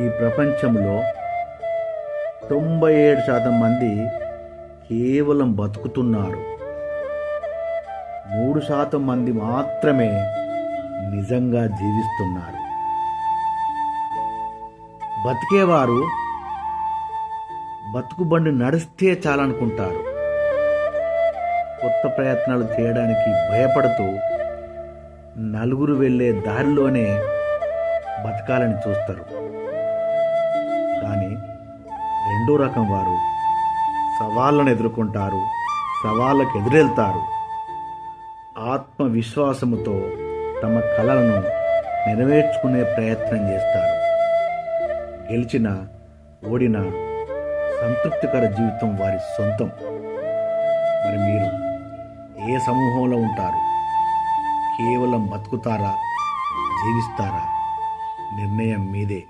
ఈ ప్రపంచంలో తొంభై ఏడు శాతం మంది కేవలం బతుకుతున్నారు. మూడు శాతం మంది మాత్రమే నిజంగా జీవిస్తున్నారు. బతికేవారు బతుకుబండి నడిస్తే చాలనుకుంటారు. కొత్త ప్రయత్నాలు చేయడానికి భయపడుతూ నలుగురు వెళ్ళే దారిలోనే బతకాలని చూస్తారు. రెండో రకం వారు. సవాళ్ళను ఎదుర్కొంటారు సవాళ్ళకు ఎదురెళ్తారు. ఆత్మవిశ్వాసముతో తమ కళలను నెరవేర్చుకునే ప్రయత్నం చేస్తారు. గెలిచిన ఓడిన సంతృప్తికర జీవితం వారి సొంతం. మరి మీరు ఏ సమూహంలో ఉంటారు? కేవలం బతుకుతారా? జీవిస్తారా? నిర్ణయం మీదే.